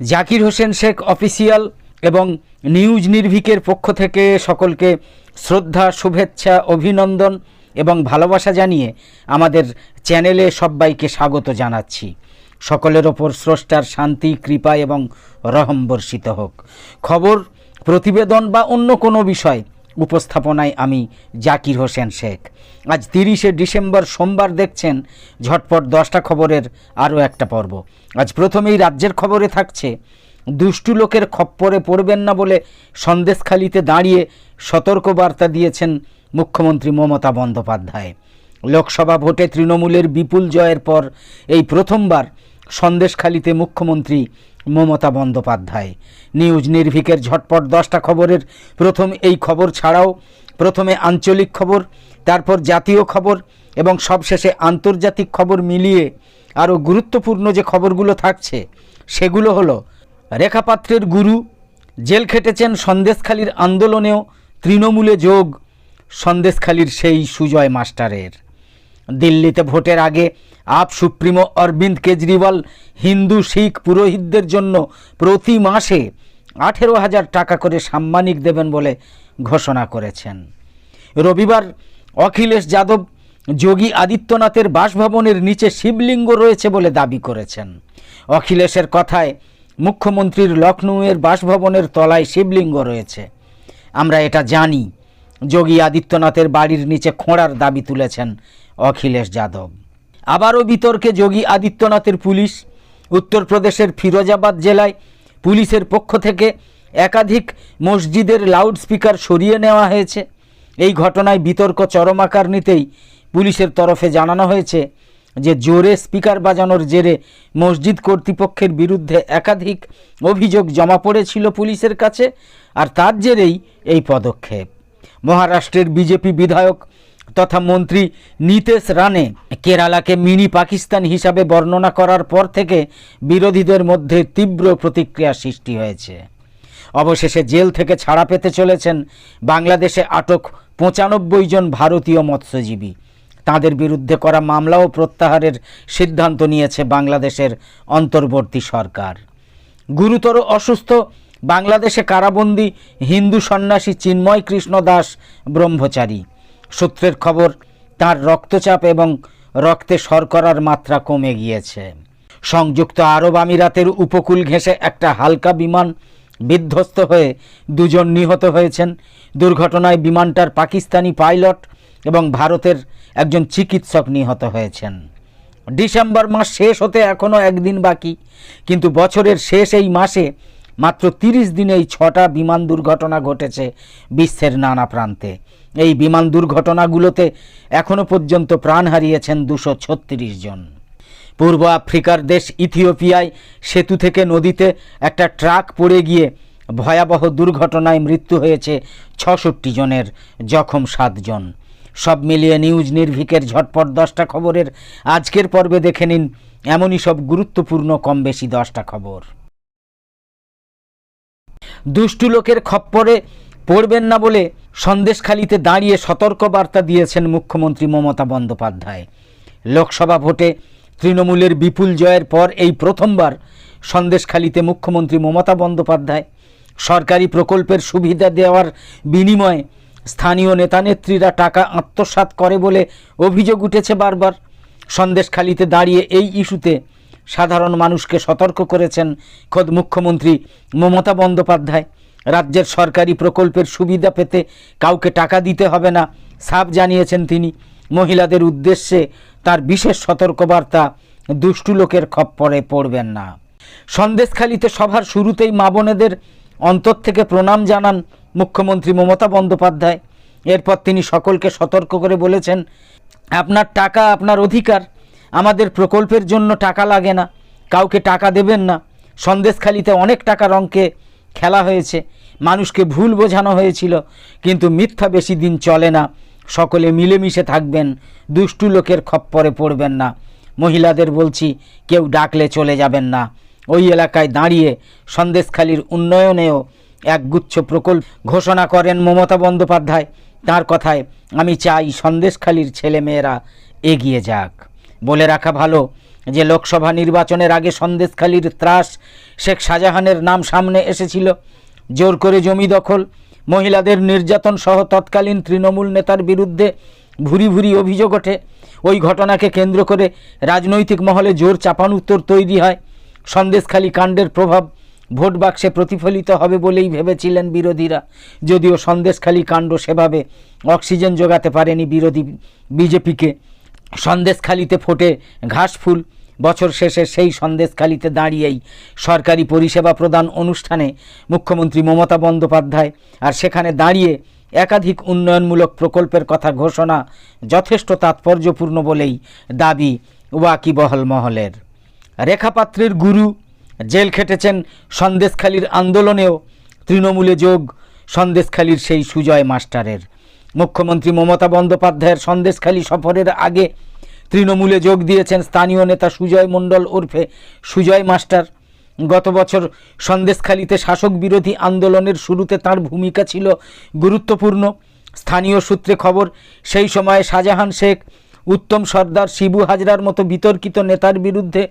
Zakir Hossain Sheikh official এবং news নির্ভিকের পক্ষ থেকে সকলকে শ্রদ্ধা, শুভেচ্ছা, অভিনন্দন এবং ভালোবাসা জানিয়ে আমাদের চ্যানেলে সবাইকে স্বাগত জানাচ্ছি। সকলের ওপর স্রষ্টার শান্তি, কৃপা এবং রহম বর্ষিত হোক। খবর, প্রতিবেদন বা অন্য কোনো বিষয় উপস্থাপনায় আমি জাকির হোসেন শেখ। আজ তিরিশে ডিসেম্বর সোমবার দেখছেন, ঝটপট দশটা খবরের আরও একটা পর্ব। আজ প্রথমেই রাজ্যের খবরে থাকছে, দুষ্টু লোকের খপ্পরে পড়বেন না বলে সন্দেশখালিতে দাঁড়িয়ে সতর্কবার্তা দিয়েছেন মুখ্যমন্ত্রী মমতা বন্দ্যোপাধ্যায়। লোকসভা ভোটে তৃণমূলের বিপুল জয়ের পর এই প্রথমবার সন্দেশখালিতে মুখ্যমন্ত্রী মমতা বন্দ্যোপাধ্যায়। নিউজ নির্ভিকের ঝটপট দশটা খবরের প্রথম এই খবর ছাড়াও প্রথমে আঞ্চলিক খবর, তারপর জাতীয় খবর এবং সবশেষে আন্তর্জাতিক খবর মিলিয়ে আরও গুরুত্বপূর্ণ যে খবরগুলো থাকছে, সেগুলো হলো, রেখাপাত্রের গুরু, জেল খেটেছেন সন্দেশখালির আন্দোলনেও তৃণমূলে যোগ, সন্দেশখালির সেই সুজয় মাস্টারের। দিল্লিতে ভোটের আগে আপ সুপ্রিমো অরবিন্দ কেজরিওয়াল হিন্দু, শিখ পুরোহিতদের জন্য প্রতি মাসে আঠেরো হাজার টাকা করে সাম্মানিক দেবেন বলে ঘোষণা করেছেন। রবিবার অখিলেশ যাদব, যোগী আদিত্যনাথের বাসভবনের নিচে শিবলিঙ্গ রয়েছে বলে দাবি করেছেন। অখিলেশের কথায় মুখ্যমন্ত্রীর লখনৌয়ের বাসভবনের তলায় শিবলিঙ্গ রয়েছে। আমরা এটা জানি, যোগী আদিত্যনাথের বাড়ির নিচে খোঁড়ার দাবি তুলেছেন অখিলেশ যাদব। আবারও বিতর্কে যোগী আদিত্যনাথের পুলিশ, উত্তরপ্রদেশের ফিরোজাবাদ জেলায় পুলিশের পক্ষ থেকে একাধিক মসজিদের লাউডস্পিকার সরিয়ে নেওয়া হয়েছে। এই ঘটনায় বিতর্ক চরম আকার নিতেই পুলিশের তরফে জানানো হয়েছে যে, জোরে স্পিকার বাজানোর জেরে মসজিদ কর্তৃপক্ষের বিরুদ্ধে একাধিক অভিযোগ জমা পড়েছিল পুলিশের কাছে, আর তার জেরেই এই পদক্ষেপ। মহারাষ্ট্রের বিজেপি বিধায়ক তথা মন্ত্রী নীতেশ রানে কেরালাকে মিনি পাকিস্তান হিসাবে বর্ণনা করার পর থেকে বিরোধীদের মধ্যে তীব্র প্রতিক্রিয়া সৃষ্টি হয়েছে। অবশেষে জেল থেকে ছাড়া পেতে চলেছেন বাংলাদেশে আটক পঁচানব্বই জন ভারতীয় মৎস্যজীবী। তাদের বিরুদ্ধে করা মামলাও প্রত্যাহারের সিদ্ধান্ত নিয়েছে বাংলাদেশের অন্তর্বর্তী সরকার। গুরুতর অসুস্থ বাংলাদেশে কারাবন্দী হিন্দু সন্ন্যাসী চিন্ময় কৃষ্ণ দাস ব্রহ্মচারী। সূত্রের খবর, তার রক্তচাপ এবং রক্তে শর্করার মাত্রা কমে গিয়েছে। সংযুক্ত আরব আমিরাতের উপকূল ঘেঁষে একটা হালকা বিমান বিধ্বস্ত হয়ে দুজন নিহত হয়েছেন। দুর্ঘটনায় বিমানটার পাকিস্তানি পাইলট এবং ভারতের একজন চিকিৎসক নিহত হয়েছেন। ডিসেম্বর মাস শেষ হতে এখনও একদিন বাকি, কিন্তু বছরের শেষ এই মাসে মাত্র তিরিশ দিনে এই ছটা বিমান দুর্ঘটনা ঘটেছে বিশ্বের নানা প্রান্তে। এই বিমান দুর্ঘটনাগুলোতে এখনও পর্যন্ত প্রাণ হারিয়েছেন দুশো ছত্রিশ জন। পূর্ব আফ্রিকার দেশ ইথিওপিয়ায় সেতু থেকে নদীতে একটা ট্রাক পড়ে গিয়ে ভয়াবহ দুর্ঘটনায় মৃত্যু হয়েছে ছষট্টি জনের, জখম সাতজন সব মিলিয়ে নিউজ নির্ভিকের ঝটপট দশটা খবরের আজকের পর্বে দেখে নিন, এমনই সব গুরুত্বপূর্ণ কম বেশি দশটা খবর। দুষ্টু লোকের খপ্পরে পড়বেন না বলে সন্দেশখালিতে দাঁড়িয়ে সতর্কবার্তা দিয়েছেন মুখ্যমন্ত্রী মমতা বন্দ্যোপাধ্যায়। লোকসভা ভোটে তৃণমূলের বিপুল জয়ের পর এই প্রথমবার সন্দেশখালিতে মুখ্যমন্ত্রী মমতা বন্দ্যোপাধ্যায় সরকারি প্রকল্পের সুবিধা দেওয়ার বিনিময়ে স্থানীয় নেতানেত্রীরা টাকা আত্মসাৎ করে বলে অভিযোগ উঠেছে বারবার। সন্দেশখালিতে দাঁড়িয়ে এই ইস্যুতে সাধারণ মানুষকে সতর্ক করেছেন খোদ মুখ্যমন্ত্রী মমতা বন্দ্যোপাধ্যায়। রাজ্যের সরকারি প্রকল্পের সুবিধা পেতে কাউকে টাকা দিতে হবে না, সাফ জানিয়েছেন তিনি। মহিলাদের উদ্দেশ্যে তার বিশেষ সতর্কবার্তা, দুষ্টু লোকের খপ্পরে পড়বেন না। সন্দেশখালিতে সভার শুরুতেই মা বোনেদের অন্তর থেকে প্রণাম জানান মুখ্যমন্ত্রী মমতা বন্দ্যোপাধ্যায়। এরপর তিনি সকলকে সতর্ক করে বলেছেন, আপনার টাকা, আপনার অধিকার আমাদের প্রকল্পের জন্য টাকা লাগে না, কাউকে টাকা দেবেন না। সন্দেশখালিতে অনেক টাকার অঙ্কে খেলা হয়েছে, মানুষকে ভুল বোঝানো হয়েছিল, কিন্তু মিথ্যা বেশি দিন চলে না। সকলে মিলেমিশে থাকবেন, দুষ্টু লোকের খপ্পরে পড়বেন না। মহিলাদের বলছি, কেউ ডাকলে চলে যাবেন না। ওই এলাকায় দাঁড়িয়ে সন্দেশখালির উন্নয়নেও একগুচ্ছ প্রকল্প ঘোষণা করেন মমতা বন্দ্যোপাধ্যায়। তার কথায়, আমি চাই সন্দেশখালির ছেলেমেয়েরা এগিয়ে যাক। বলে রাখা ভালো যে লোকসভা নির্বাচনের আগে সন্দেশখালীর ত্রাস শেখ শাহজাহানের নাম সামনে এসেছিল। জোর করে জমি দখল, মহিলাদের নির্যাতন সহ তৎকালীন তৃণমূল নেতার বিরুদ্ধে ভুরি ভুরি অভিযোগ ওঠে। ওই ঘটনাকে কেন্দ্র করে রাজনৈতিক মহলে জোর চাপান উত্তর তৈরি হয়। সন্দেশখালী কাণ্ডের প্রভাব ভোট বাক্সে প্রতিফলিত হবে বলেই ভেবেছিলেন বিরোধীরা। যদিও সন্দেশখালী কাণ্ড সেভাবে অক্সিজেন যোগাতে পারেনি বিরোধী বিজেপিকে। সন্দেশখালিতে ফোটে ঘাসফুল বছর শেষে সেই সন্দেশখালিতে দাঁড়িয়েই সরকারি পরিষেবা প্রদান অনুষ্ঠানে মুখ্যমন্ত্রী মমতা বন্দ্যোপাধ্যায় আর সেখানে দাঁড়িয়ে একাধিক উন্নয়নমূলক প্রকল্পের কথা ঘোষণা যথেষ্ট তাৎপর্যপূর্ণ বলেই দাবি ওয়াকিবহল মহলের। রেখাপাত্রের গুরু জেল খেটেছেন সন্দেশখালির আন্দোলনেও। তৃণমূলে যোগ সন্দেশখালির সেই সুজয় মাস্টারের। মুখ্যমন্ত্রী মমতা বন্দ্যোপাধ্যায়ের সন্দেশখালী সফরের আগে তৃণমূলে যোগ দিয়েছেন স্থানীয় নেতা সুজয় মণ্ডল ওরফে সুজয় মাস্টার। গত বছর সন্দেশখালীতে শাসক বিরোধী আন্দোলনের শুরুতে তার ভূমিকা ছিল গুরুত্বপূর্ণ। স্থানীয় সূত্রে খবর, সেই সময়ে শাহজাহান শেখ, উত্তম সর্দার, শিবু হাজরার মতো বিতর্কিত নেতার বিরুদ্ধে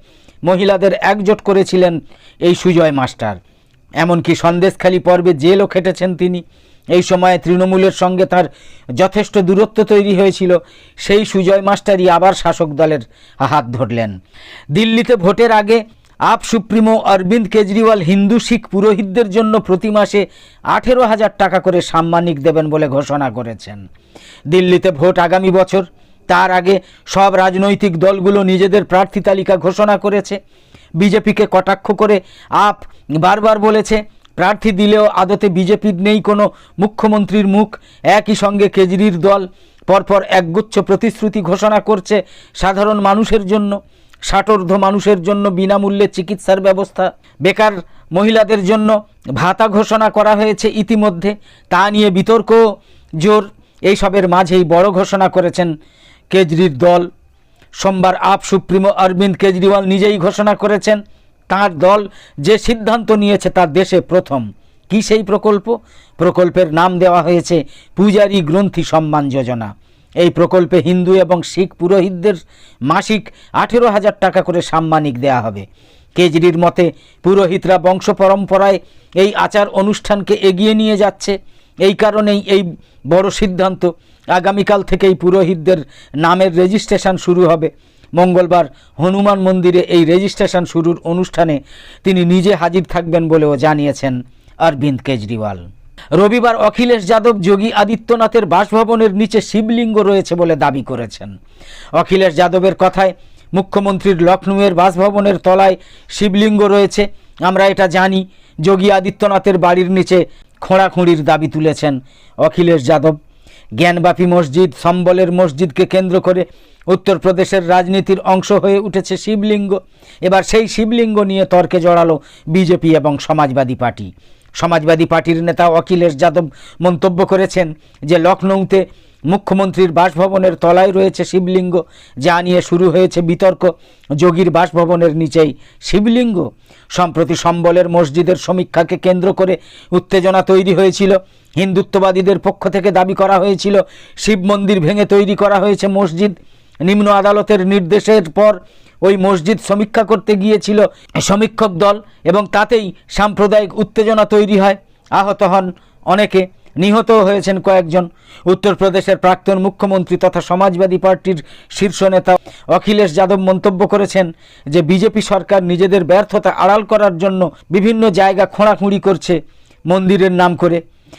মহিলাদের একজোট করেছিলেন এই সুজয় মাস্টার। এমনকি সন্দেশখালী পর্বে জেলও খেটেছেন তিনি। এই সময়ে তৃণমূলের সঙ্গে তার যথেষ্ট দূরত্ব তৈরি হয়েছিল। সেই সুজয় মাস্টারই আবার শাসক দলের হাত ধরলেন। দিল্লিতে ভোটের আগে আপ সুপ্রিমো অরবিন্দ কেজরিওয়াল হিন্দু, শিখ পুরোহিতদের জন্য প্রতি মাসে আঠেরো হাজার টাকা করে সাম্মানিক দেবেন বলে ঘোষণা করেছেন। দিল্লিতে ভোট আগামী বছর। তার আগে সব রাজনৈতিক দলগুলো নিজেদের প্রার্থী তালিকা ঘোষণা করেছে। বিজেপিকে কটাক্ষ করে আপ বারবার বলেছে প্রার্থী দিলেও আদতে বিজেপির নেই কোনো মুখ্যমন্ত্রীর মুখ। একই সঙ্গে কেজরির দল পরপর একগুচ্ছ প্রতিশ্রুতি ঘোষণা করছে সাধারণ মানুষের জন্য, ষাটোর্ধ মানুষের জন্য বিনামূল্যে চিকিৎসার ব্যবস্থা। বেকার মহিলাদের জন্য ভাতা ঘোষণা করা হয়েছে ইতিমধ্যে, তা নিয়ে বিতর্ক, জোর, এইসবের মাঝেই বড় ঘোষণা করেছেন কেজরির দল। সোমবার আপ সুপ্রিমো অরবিন্দ কেজরিওয়াল নিজেই ঘোষণা করেছেন তার দল যে সিদ্ধান্ত নিয়েছে তার দেশে প্রথম। কি সেই প্রকল্প? প্রকল্পের নাম দেওয়া হয়েছে পূজারী গ্রন্থি সম্মান যোজনা। এই প্রকল্পে হিন্দু এবং শিখ পুরোহিতদের মাসিক আঠেরো হাজার টাকা করে সাম্মানিক দেয়া হবে। কেজরির মতে, পুরোহিতরা বংশ পরম্পরায় এই আচার অনুষ্ঠানকে এগিয়ে নিয়ে যাচ্ছে। এই কারণেই এই বড় সিদ্ধান্ত। আগামীকাল থেকেই পুরোহিতদের নামের রেজিস্ট্রেশন শুরু হবে। মঙ্গলবার হনুমান মন্দিরে এই রেজিস্ট্রেশন শুরুর অনুষ্ঠানে তিনি নিজে হাজির থাকবেন বলেও জানিয়েছেন অরবিন্দ কেজরিওয়াল। রবিবার অখিলেশ যাদব, যোগী আদিত্যনাথের বাসভবনের নিচে শিবলিঙ্গ রয়েছে বলে দাবি করেছেন। অখিলেশ যাদবের কথায় মুখ্যমন্ত্রীর লখনৌয়ের বাসভবনের তলায় শিবলিঙ্গ রয়েছে। আমরা এটা জানি, যোগী আদিত্যনাথের বাড়ির নিচে খোঁড়াখুঁড়ির দাবি তুলেছেন অখিলেশ যাদব। জ্ঞানবাপী মসজিদ, সম্বলের মসজিদকে কেন্দ্র করে উত্তরপ্রদেশের রাজনীতির অংশ হয়ে উঠেছে শিবলিঙ্গ। এবার সেই শিবলিঙ্গ নিয়ে তর্কে জড়ালো বিজেপি এবং সমাজবাদী পার্টি। সমাজবাদী পার্টির নেতা অখিলেশ যাদব মন্তব্য করেছেন যে লখনৌতে মুখ্যমন্ত্রীর বাসভবনের তলায় রয়েছে শিবলিঙ্গ। যা নিয়ে শুরু হয়েছে বিতর্ক। যোগীর বাসভবনের নিচেই শিবলিঙ্গ। সম্প্রতি সম্বলের মসজিদের সমীক্ষাকে কেন্দ্র করে উত্তেজনা তৈরি হয়েছিল। হিন্দুত্ববাদীদের পক্ষ থেকে দাবি করা হয়েছিল, শিব মন্দির ভেঙে তৈরি করা হয়েছে মসজিদ। নিম্ন আদালতের নির্দেশের পর ওই মসজিদ সমীক্ষা করতে গিয়েছিল সমীক্ষক দল এবং তাতেই সাম্প্রদায়িক উত্তেজনা তৈরি হয়। আহত হন অনেকে নিহত হয়েছেন কয়েকজন। উত্তরপ্রদেশের প্রাক্তন মুখ্যমন্ত্রী তথা সমাজবাদী পার্টির শীর্ষ নেতা অখিলেশ যাদব মন্তব্য করেছেন যে বিজেপি সরকার নিজেদের ব্যর্থতা আড়াল করার জন্য বিভিন্ন জায়গা খোঁড়াখুঁড়ি করছে মন্দিরের নাম করে।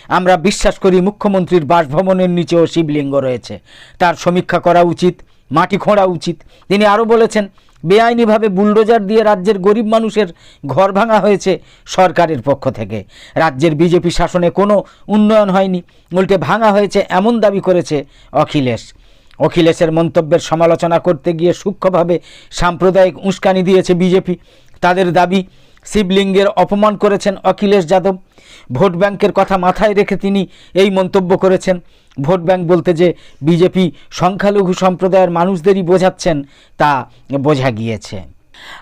আমরা বিশ্বাস করি মুখ্যমন্ত্রীর বাসভবনের নিচেও শিবলিঙ্গ রয়েছে। তার সমীক্ষা করা উচিত, মাটি খোঁড়া উচিত। তিনি আরও বলেছেন, বেআইনিভাবে বুলডোজার দিয়ে রাজ্যের গরিব মানুষের ঘর ভাঙা হয়েছে সরকারের পক্ষ থেকে। রাজ্যের বিজেপি শাসনে কোনো উন্নয়ন হয়নি, উল্টে ভাঙা হয়েছে এমন দাবি করেছে অখিলেশ। অখিলেশের মন্তব্যের সমালোচনা করতে গিয়ে সূক্ষ্মভাবে সাম্প্রদায়িক উস্কানি দিয়েছে বিজেপি। তাদের দাবি শিবলিঙ্গের অপমান করেছেন অখিলেশ যাদব। ভোট ব্যাংকের কথা মাথায় রেখে তিনি এই মন্তব্য করেছেন। ভোট ব্যাংক বলতে যে বিজেপি সংখ্যালঘু সম্প্রদায়ের মানুষদেরই বোঝাচ্ছেন, তা বোঝা গিয়েছে।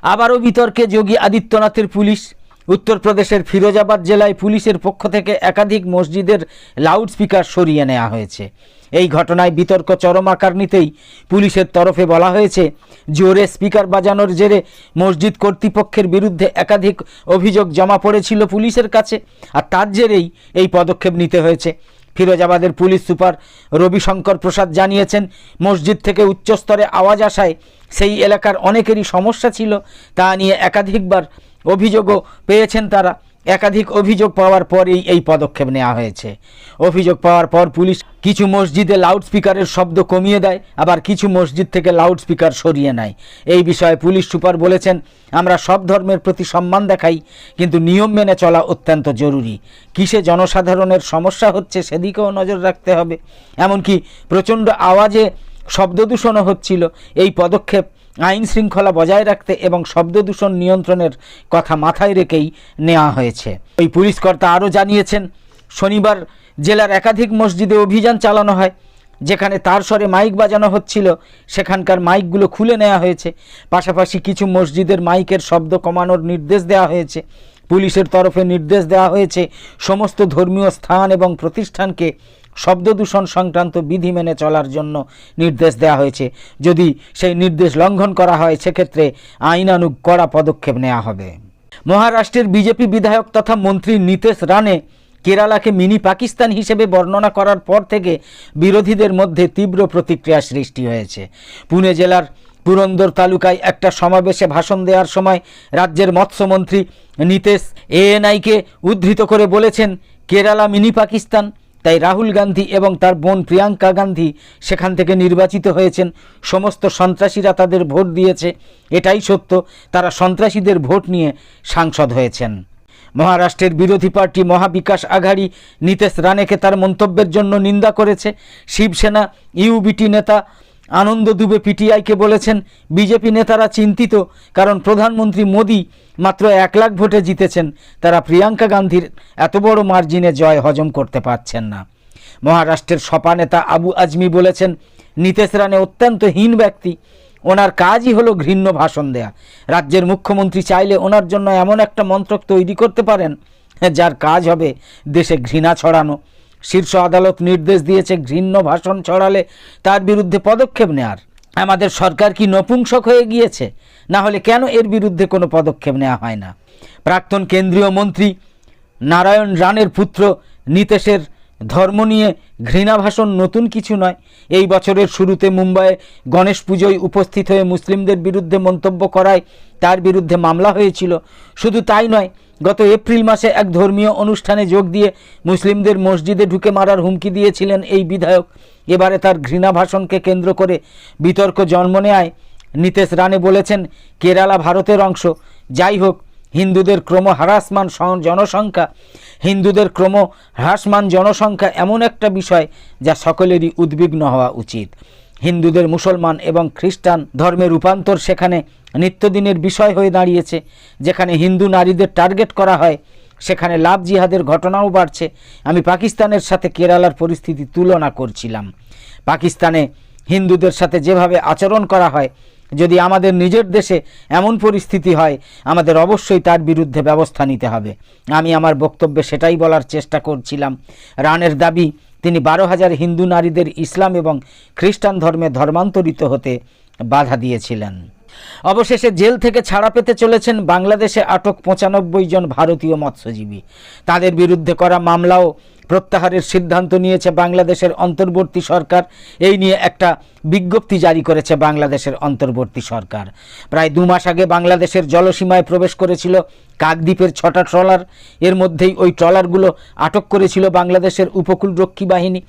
আবারও বিতর্কে যোগী আদিত্যনাথের পুলিশ। উত্তরপ্রদেশের ফিরোজাবাদ জেলায় পুলিশের পক্ষ থেকে একাধিক মসজিদের লাউডস্পিকার সরিয়ে নেওয়া হয়েছে। এই ঘটনায় বিতর্ক চরম আকার নিতেই পুলিশের তরফে বলা হয়েছে, জোরে স্পিকার বাজানোর জেরে মসজিদ কর্তৃপক্ষের বিরুদ্ধে একাধিক অভিযোগ জমা পড়েছিল পুলিশের কাছে আর তার জেরেই এই পদক্ষেপ নিতে হয়েছে। ফিরোজাবাদের পুলিশ সুপার রবিশঙ্কর প্রসাদ জানিয়েছেন, মসজিদ থেকে উচ্চস্তরে আওয়াজ আসায় সেই এলাকার অনেকেরই সমস্যা ছিল, তা নিয়ে একাধিকবার অভিযোগও পেয়েছেন তারা। একাধিক অভিযোগ পাওয়ার পরেই এই এই পদক্ষেপ নেওয়া হয়েছে। অভিযোগ পাওয়ার পর পুলিশ কিছু মসজিদে লাউডস্পিকারের শব্দ কমিয়ে দেয়, আবার কিছু মসজিদ থেকে লাউডস্পিকার সরিয়ে নেয়। এই বিষয়ে পুলিশ সুপার বলেছেন, আমরা সব ধর্মের প্রতি সম্মান দেখাই, কিন্তু নিয়ম মেনে চলা অত্যন্ত জরুরি। কিসে জনসাধারণের সমস্যা হচ্ছে সেদিকেও নজর রাখতে হবে। এমনকি প্রচণ্ড আওয়াজে শব্দদূষণও হচ্ছিল। এই পদক্ষেপ আইন শৃঙ্খলা বজায় রাখতে এবং শব্দদূষণ নিয়ন্ত্রণের কথা মাথায় রেখেই নেওয়া হয়েছে। ওই পুলিশ কর্তা আরও জানিয়েছেন, শনিবার জেলার একাধিক মসজিদে অভিযান চালানো হয়, যেখানে তার স্বরে মাইক বাজানো হচ্ছিল। সেখানকার মাইকগুলো খুলে নেওয়া হয়েছে। পাশাপাশি কিছু মসজিদের মাইকের শব্দ কমানোর নির্দেশ দেওয়া হয়েছে। পুলিশের তরফে নির্দেশ দেওয়া হয়েছে, সমস্ত ধর্মীয় স্থান এবং প্রতিষ্ঠানকে শব্দদূষণ সংক্রান্ত বিধি মেনে চলার জন্য নির্দেশ দেওয়া হয়েছে। যদি সেই নির্দেশ লঙ্ঘন করা হয়, সেক্ষেত্রে আইনানুগ কড়া পদক্ষেপ নেওয়া হবে। মহারাষ্ট্রের বিজেপি বিধায়ক তথা মন্ত্রী নীতেশ রানে কেরালাকে মিনি পাকিস্তান হিসেবে বর্ণনা করার পর থেকে বিরোধীদের মধ্যে তীব্র প্রতিক্রিয়া সৃষ্টি হয়েছে। পুনে জেলার পুরন্দর তালুকায় একটা সমাবেশে ভাষণ দেওয়ার সময় রাজ্যের মৎস্যমন্ত্রী নীতেশ এএনআইকে উদ্ধৃত করে বলেছেন, কেরালা মিনি পাকিস্তান তাই রাহুল গান্ধী এবং তার বোন প্রিয়াঙ্কা গান্ধী সেখান থেকে নির্বাচিত হয়েছেন। সমস্ত সন্ত্রাসীরা তাদের ভোট দিয়েছে। এটাই সত্য। তারা সন্ত্রাসীদের ভোট নিয়ে সাংসদ হয়েছেন। মহারাষ্ট্রের বিরোধী পার্টি মহাবিকাশ আঘাড়ি নীতেশ রানেকে তার মন্তব্যের জন্য নিন্দা করেছে। শিবসেনা, ইউবিটি নেতা আনন্দ দুবে পিটিআইকে বলেছেন, বিজেপি নেতারা চিন্তিত, কারণ প্রধানমন্ত্রী মোদি মাত্র এক লাখ ভোটে জিতেছেন। তারা প্রিয়াঙ্কা গান্ধীর এত বড় মার্জিনে জয় হজম করতে পারছেন না। মহারাষ্ট্রের সপা নেতা আবু আজমি বলেছেন, নীতেশ রানে অত্যন্ত হীন ব্যক্তি। ওনার কাজই হলো ঘৃণ্য ভাষণ দেয়া। রাজ্যের মুখ্যমন্ত্রী চাইলে ওনার জন্য এমন একটা মন্ত্রক তৈরি করতে পারেন, যার কাজ হবে দেশে ঘৃণা ছড়ানো। শীর্ষ আদালত নির্দেশ দিয়েছে ঘৃণ্য ভাষণ ছড়ালে তার বিরুদ্ধে পদক্ষেপ নেয়ার। আমাদের সরকার কি নপুংসক হয়ে গিয়েছে? না হলে কেন এর বিরুদ্ধে কোনো পদক্ষেপ নেওয়া হয় না? প্রাক্তন কেন্দ্রীয় মন্ত্রী নারায়ণ রানের পুত্র নীতেশের ধর্ম নিয়ে ঘৃণা ভাষণ নতুন কিছু নয়। এই বছরের শুরুতে মুম্বাইয়ে গণেশ পুজোয় উপস্থিত হয়ে মুসলিমদের বিরুদ্ধে মন্তব্য করায় তার বিরুদ্ধে মামলা হয়েছিল। শুধু তাই নয়, গত এপ্রিল মাসে এক ধর্মীয় অনুষ্ঠানে যোগ দিয়ে মুসলিমদের মসজিদে ঢুকে মারার হুমকি দিয়েছিলেন এই বিধায়ক। এবারে তার ঘৃণা ভাষণকে কেন্দ্র করে বিতর্ক জন্ম নেয়। নীতেশ রানে বলেছেন, কেরালা ভারতের অংশ। যাই হোক, হিন্দুদের ক্রম হ্রাসমান জনসংখ্যা হিন্দুদের ক্রম হ্রাসমান জনসংখ্যা এমন একটা বিষয় যা সকলেরই উদ্বিগ্ন হওয়া উচিত। হিন্দুদের মুসলমান এবং খ্রিস্টান ধর্মের রূপান্তর সেখানে নিত্যদিনের বিষয় হয়ে দাঁড়িয়েছে। যেখানে হিন্দু নারীদের টার্গেট করা হয়, সেখানে লাভ জিহাদের ঘটনাও বাড়ছে। আমি পাকিস্তানের সাথে কেরালার পরিস্থিতি তুলনা করছিলাম। পাকিস্তানে হিন্দুদের সাথে যেভাবে আচরণ করা হয় যদি আমাদের নিজের দেশে এমন পরিস্থিতি হয়, আমাদের অবশ্যই তার বিরুদ্ধে ব্যবস্থা নিতে হবে। আমি আমার বক্তব্যে সেটাই বলার চেষ্টা করছিলাম। রানের দাবি, তিনি বারো হাজার হিন্দু নারীদের ইসলাম এবং খ্রিস্টান ধর্মে ধর্মান্তরিত হতে বাধা দিয়েছিলেন। অবশেষে জেল থেকে ছাড়া পেতে চলেছেন বাংলাদেশে আটক পঁচানব্বই জন ভারতীয় মৎস্যজীবী। তাদের বিরুদ্ধে করা মামলাও প্রত্যাহারের সিদ্ধান্ত নিয়েছে বাংলাদেশের অন্তর্বর্তী সরকার। এই নিয়ে একটা বিজ্ঞপ্তি জারি করেছে বাংলাদেশের অন্তর্বর্তী সরকার। প্রায় দু মাস আগে বাংলাদেশের জলসীমায় প্রবেশ করেছিল কাকদ্বীপের ছটা ট্রলার। এর মধ্যেই ওই ট্রলারগুলো আটক করেছিল বাংলাদেশের উপকূলরক্ষী বাহিনী।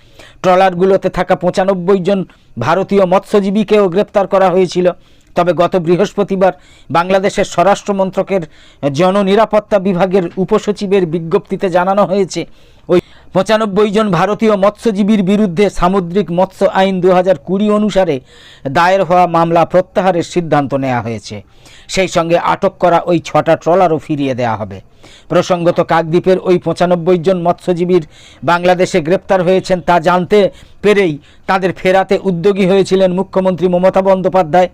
ট্রলারগুলোতে থাকা পঁচানব্বই জন ভারতীয় মৎস্যজীবীকেও গ্রেপ্তার করা হয়েছিল। তবে গত বৃহস্পতিবার বাংলাদেশের স্বরাষ্ট্র মন্ত্রকের জননিরাপত্তা বিভাগের উপসচিবের বিজ্ঞপ্তিতে জানানো হয়েছে, ওই পঁচানব্বই জন ভারতীয় মৎস্যজীবীর বিরুদ্ধে সামুদ্রিক মৎস্য আইন দু হাজার কুড়ি অনুসারে দায়ের হওয়া মামলা প্রত্যাহারের সিদ্ধান্ত নেওয়া হয়েছে। সেই সঙ্গে আটক করা ওই ছটা ট্রলারও ফিরিয়ে দেওয়া হবে। প্রসঙ্গত কাকদ্বীপের ওই পঁচানব্বই জন মৎস্যজীবীর বাংলাদেশে গ্রেপ্তার হয়েছেন তা জানতে পেরেই তাদের ফেরাতে উদ্যোগী হয়েছিলেন মুখ্যমন্ত্রী মমতা বন্দ্যোপাধ্যায়।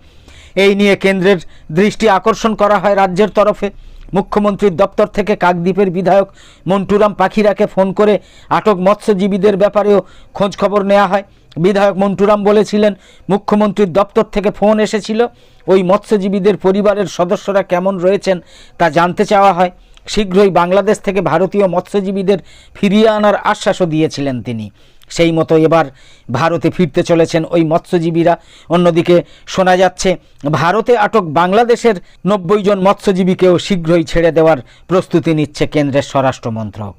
এই নিয়ে কেন্দ্রের দৃষ্টি আকর্ষণ করা হয় রাজ্যের তরফে। মুখ্যমন্ত্রীর দপ্তর থেকে কাকদ্বীপের বিধায়ক মন্টুরাম পাখিরাকে ফোন করে আটক মৎস্যজীবীদের ব্যাপারেও খোঁজখবর নেওয়া হয়। বিধায়ক মন্টুরাম বলেছিলেন, মুখ্যমন্ত্রীর দপ্তর থেকে ফোন এসেছিল, ওই মৎস্যজীবীদের পরিবারের সদস্যরা কেমন রয়েছেন তা জানতে চাওয়া হয়। শীঘ্রই বাংলাদেশ থেকে ভারতীয় মৎস্যজীবীদের ফিরিয়ে আনার আশ্বাসও দিয়েছিলেন তিনি। সেই মতো এবার ভারতে ফিরতে চলেছেন ওই মৎস্যজীবীরা। অন্যদিকে শোনা যাচ্ছে, ভারতে আটক বাংলাদেশের নব্বই জন মৎস্যজীবীকেও শীঘ্রই ছেড়ে দেওয়ার প্রস্তুতি নিচ্ছে কেন্দ্রের স্বরাষ্ট্র মন্ত্রক।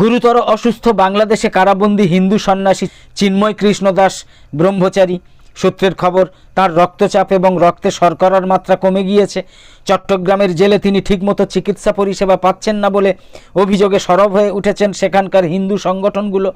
গুরুতর অসুস্থ বাংলাদেশে কারাবন্দী হিন্দু সন্ন্যাসী চিন্ময় কৃষ্ণ দাস ব্রহ্মচারী সূত্রের খবর, তার রক্তচাপ এবং রক্তে শর্করার মাত্রা কমে গিয়েছে। চট্টগ্রামের জেলে তিনি ঠিকমতো চিকিৎসা পরিষেবা পাচ্ছেন না বলে অভিযোগে সরব হয়ে উঠেছেন সেখানকার হিন্দু সংগঠনগুলো।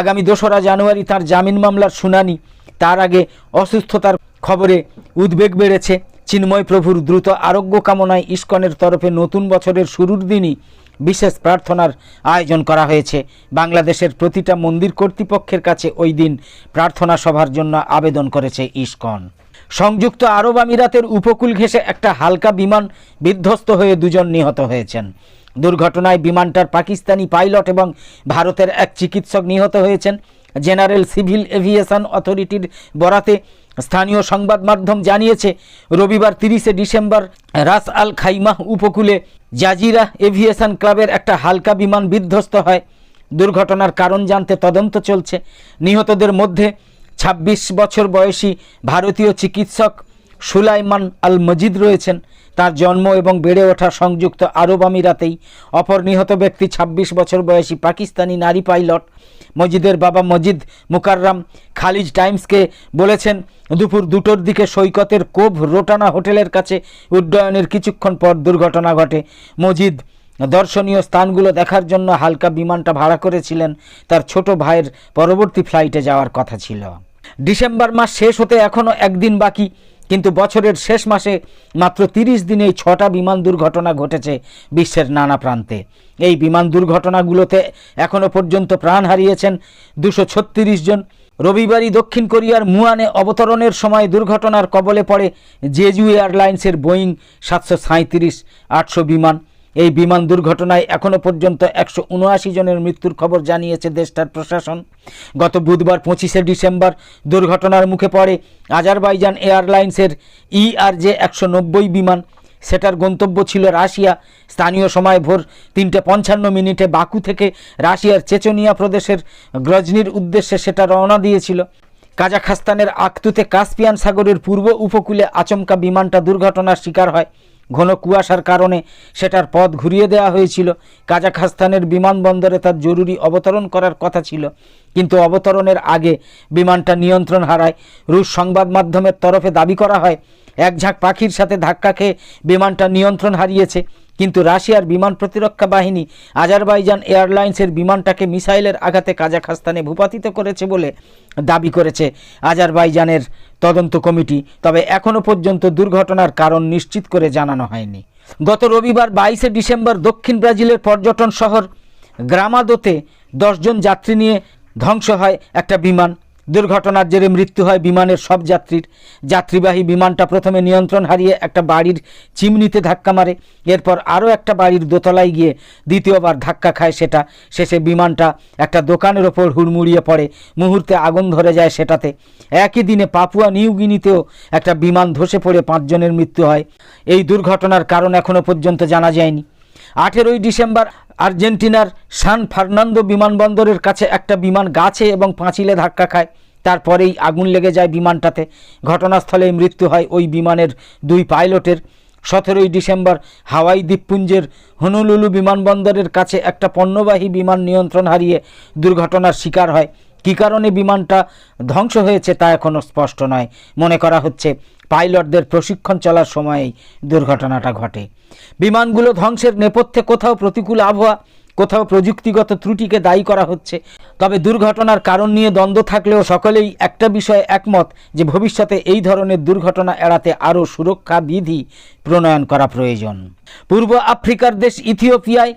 আগামী দোসরা জানুয়ারি তার জামিন মামলার শুনানি। তার আগে অসুস্থতার খবরে উদ্বেগ বেড়েছে। চিন্ময় প্রভুর দ্রুত আরোগ্য কামনায় ইস্কনের তরফে নতুন বছরের শুরুর দিনই বিশেষ প্রার্থনার আয়োজন করা হয়েছে। বাংলাদেশের প্রতিটা মন্দির কর্তৃপক্ষের কাছে ওই দিন প্রার্থনা সভার জন্য আবেদন করেছে ইস্কন। সংযুক্ত আরব আমিরাতের উপকূল ঘেঁষে একটা হালকা বিমান বিধ্বস্ত হয়ে দুজন নিহত হয়েছেন। দুর্ঘটনায় বিমানটার পাকিস্তানি পাইলট এবং ভারতের এক চিকিৎসক নিহত হয়েছেন। জেনারেল সিভিল এভিয়েশন অথরিটির বরাতে স্থানীয় সংবাদ মাধ্যম জানিয়েছে, রবিবার তিরিশে ডিসেম্বর রাস আল খাইমাহ উপকূলে জাজিরা এভিয়েশন ক্লাবের একটা হালকা বিমান বিধ্বস্ত হয়। দুর্ঘটনার কারণ জানতে তদন্ত চলছে। নিহতদের মধ্যে ২৬ বছর বয়সী ভারতীয় চিকিৎসক সুলাইমান আল মজিদ রয়েছেন। তার জন্ম এবং বেড়ে ওঠা সংযুক্ত আরব আমিরাতেই। অপর নিহত ব্যক্তি ২৬ বছর বয়সী পাকিস্তানি নারী পাইলট। মজিদের বাবা মজিদ মুকাররাম খালিজ টাইমসকে বলেছেন, দুপুর দুটোর দিকে সৈকতের কোভ রোটানা হোটেলের কাছে উড্ডয়নের কিছুক্ষণ পর দুর্ঘটনা ঘটে। মজিদ দর্শনীয় স্থানগুলো দেখার জন্য হালকা বিমানটা ভাড়া করেছিলেন, তার ছোট ভাইয়ের পরবর্তী ফ্লাইটে যাওয়ার কথা ছিল। ডিসেম্বর মাস শেষ হতে এখনও একদিন বাকি। কিন্তু বছরের শেষ মাসে মাত্র তিরিশ দিনেই ছটা বিমান দুর্ঘটনা ঘটেছে বিশ্বের নানা প্রান্তে। এই বিমান দুর্ঘটনাগুলোতে এখনও পর্যন্ত প্রাণ হারিয়েছেন দুশো জন। রবিবারই দক্ষিণ কোরিয়ার মুয়ানে অবতরণের সময় দুর্ঘটনার কবলে পড়ে জেজু এয়ারলাইন্সের বোয়িং সাতশো সাঁত্রিশ আটশো বিমান। এই বিমান দুর্ঘটনায় এখনও পর্যন্ত একশো উনআশি জনের মৃত্যুর খবর জানিয়েছে দেশটার প্রশাসন। গত বুধবার পঁচিশে ডিসেম্বর দুর্ঘটনার মুখে পড়ে আজারবাইজান এয়ারলাইন্সের ইআরজে একশো নব্বই বিমান। সেটার গন্তব্য ছিল রাশিয়া। স্থানীয় সময় ভোর তিনটে পঞ্চান্ন মিনিটে বাকু থেকে রাশিয়ার চেচনিয়া প্রদেশের গ্রজনির উদ্দেশ্যে সেটা রওনা দিয়েছিল। কাজাখস্তানের আক্তুতে কাস্পিয়ান সাগরের পূর্ব উপকূলে আচমকা বিমানটা দুর্ঘটনার শিকার হয়। ঘন কুয়াশার কারণে সেটার পথ ঘুরিয়ে দেওয়া হয়েছিল। কাজাখাস্তানের বিমানবন্দরে তার জরুরি অবতরণ করার কথা ছিল। কিন্তু অবতরণের আগে বিমানটা নিয়ন্ত্রণ হারায়। রুশ সংবাদ মাধ্যমের তরফে দাবি করা হয় এক ঝাঁক পাখির সাথে ধাক্কা খেয়ে বিমানটা নিয়ন্ত্রণ হারিয়েছে। কিন্তু রাশিয়ার বিমান প্রতিরক্ষা বাহিনী আজারবাইজান এয়ারলাইন্সের বিমানটাকে মিসাইলের আঘাতে কাজাখাস্তানে ভূপাতিত করেছে বলে দাবি করেছে আজারবাইজানের তদন্ত কমিটি। তবে এখনও পর্যন্ত দুর্ঘটনার কারণ নিশ্চিত করে জানানো হয়নি। গত রবিবার বাইশে ডিসেম্বর দক্ষিণ ব্রাজিলের পর্যটন শহর গ্রামাদোতে দশজন যাত্রী নিয়ে ধ্বংস হয় একটা বিমান। দুর্ঘটনার জেরে মৃত্যু হয় বিমানের সব যাত্রীর। যাত্রীবাহী বিমানটা প্রথমে নিয়ন্ত্রণ হারিয়ে একটা বাড়ির চিমনিতে ধাক্কা মারে। এরপর আরও একটা বাড়ির দোতলায় গিয়ে দ্বিতীয়বার ধাক্কা খায় সেটা। শেষে বিমানটা একটা দোকানের ওপর হুড়মুড়িয়ে পড়ে। মুহূর্তে আগুন ধরে যায় সেটাতে। একই দিনে পাপুয়া নিউগিনিতেও একটা বিমান ধসে পড়ে পাঁচজনের মৃত্যু হয়। এই দুর্ঘটনার কারণ এখনও পর্যন্ত জানা যায়নি। আঠেরোই ডিসেম্বর আর্জেন্টিনার সান ফার্নান্দো বিমানবন্দরের কাছে একটা বিমান গাছে এবং পাঁচিলে ধাক্কা খায়। তারপরেই আগুন লেগে যায় বিমানটাতে। ঘটনাস্থলে মৃত্যু হয় ওই বিমানের দুই পাইলটের। সতেরোই ডিসেম্বর হাওয়াই দ্বীপপুঞ্জের হনুলুলু বিমানবন্দরের কাছে একটা পণ্যবাহী বিমান নিয়ন্ত্রণ হারিয়ে দুর্ঘটনার শিকার হয়। কী কারণে বিমানটা ধ্বংস হয়েছে তা এখনও স্পষ্ট নয়। মনে করা হচ্ছে পাইলটদের প্রশিক্ষণ চলার সময়েই দুর্ঘটনাটা ঘটে। বিমানগুলো ধ্বংসের নেপথ্যে কোথাও প্রতিকূল আবহাওয়া, কোথাও প্রযুক্তিগত ত্রুটিকে দায়ী করা হচ্ছে। তবে দুর্ঘটনার কারণ নিয়ে দ্বন্দ্ব থাকলেও সকলেই একটা বিষয়ে একমত যে ভবিষ্যতে এই ধরনের দুর্ঘটনা এড়াতে আরও সুরক্ষা বিধি প্রণয়ন করা প্রয়োজন। পূর্ব আফ্রিকার দেশ ইথিওপিয়ায়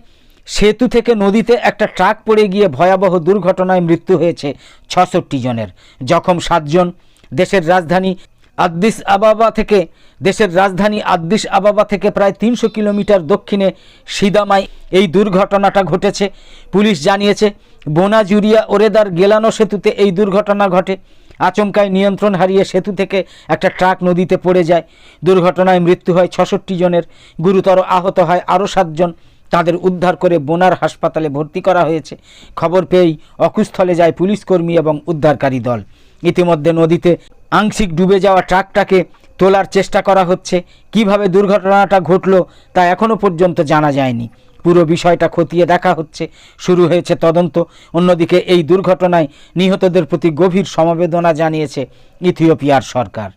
সেতু থেকে নদীতে একটা ট্রাক পড়ে গিয়ে ভয়াবহ দুর্ঘটনায় মৃত্যু হয়েছে ছষট্টি জনের। জখম সাতজন। দেশের রাজধানী আদ্দিস আবাবা থেকে, দেশের রাজধানী আদ্দিস আবাবা থেকে প্রায় তিনশো কিলোমিটার দক্ষিণে সিদামাই এই দুর্ঘটনাটা ঘটেছে। পুলিশ জানিয়েছে বোনাজুরিয়া ওরেদার গেলানো সেতুতে এই দুর্ঘটনা ঘটে। আচমকায় নিয়ন্ত্রণ হারিয়ে সেতু থেকে একটা ট্রাক নদীতে পড়ে যায়। দুর্ঘটনায় মৃত্যু হয় ছষট্টি জনের। গুরুতর আহত হয় আরও সাতজন তাদের উদ্ধার করে বোনার হাসপাতালে ভর্তি করা হয়েছে। খবর পেয়েই অকুস্থলে যায় পুলিশ কর্মী এবং উদ্ধারকারী দল। ইতিমধ্যে নদীতে আংশিক ডুবে যাওয়া ট্রাকটাকে তোলার চেষ্টা করা হচ্ছে। কীভাবে দুর্ঘটনাটা ঘটল তা এখনও পর্যন্ত জানা যায়নি। পুরো বিষয়টা খতিয়ে দেখা হচ্ছে। শুরু হয়েছে তদন্ত। অন্যদিকে এই দুর্ঘটনায় নিহতদের প্রতি গভীর সমবেদনা জানিয়েছে ইথিওপিয়ার সরকার।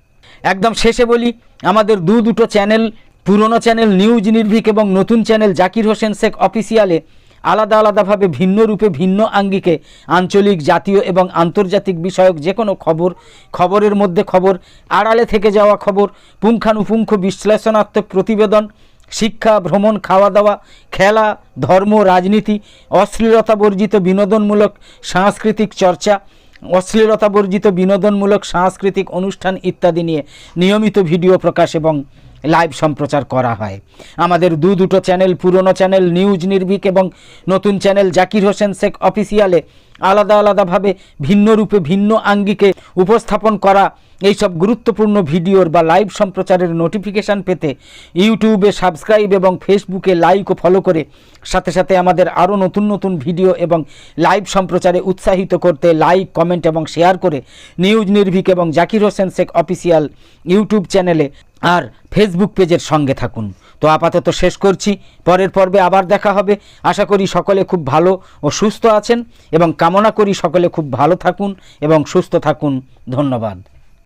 একদম শেষে বলি, আমাদের দু দুটো চ্যানেল, পুরনো চ্যানেল নিউজ নির্ভীক এবং নতুন চ্যানেল জাকির হোসেন শেখ অফিসিয়ালে আলাদা আলাদাভাবে ভিন্ন রূপে ভিন্ন আঙ্গিকে আঞ্চলিক, জাতীয় এবং আন্তর্জাতিক বিষয়ক যে কোনো খবর, খবরের মধ্যে খবর, আড়ালে থেকে যাওয়া খবর, পুঙ্খানুপুঙ্খ বিশ্লেষণাত্মক প্রতিবেদন, শিক্ষা, ভ্রমণ খাওয়া দাওয়া খেলা, ধর্ম, রাজনীতি অশ্লীলতা বর্জিত বিনোদনমূলক সাংস্কৃতিক চর্চা অশ্লীলতা বর্জিত বিনোদনমূলক সাংস্কৃতিক অনুষ্ঠান ইত্যাদি নিয়ে নিয়মিত ভিডিও প্রকাশ এবং লাইভ সম্প্রচার করা হয়। আমাদের দু দুটো চ্যানেল পুরনো চ্যানেল নিউজ নির্ভীক এবং নতুন চ্যানেল জাকির হোসেন শেখ অফিসিয়ালে আলাদা আলাদাভাবে ভিন্ন রূপে, ভিন্ন আঙ্গিকে উপস্থাপন করা এইসব গুরুত্বপূর্ণ ভিডিওর বা লাইভ সম্প্রচারের নোটিফিকেশান পেতে ইউটিউবে সাবস্ক্রাইব এবং ফেসবুকে লাইক ও ফলো করে সাথে সাথে আমাদের আরও নতুন নতুন ভিডিও এবং লাইভ সম্প্রচারে উৎসাহিত করতে লাইক কমেন্ট এবং শেয়ার করে নিউজ নির্ভীক এবং জাকির হোসেন শেখ অফিসিয়াল ইউটিউব চ্যানেলে আর ফেসবুক পেজের সঙ্গে থাকুন। তো আপাতত শেষ করছি। পরের পর্বে আবার দেখা হবে। আশা করি সকলে খুব ভালো ও সুস্থ আছেন এবং কামনা করি সকলে খুব ভালো থাকুন এবং সুস্থ থাকুন। ধন্যবাদ।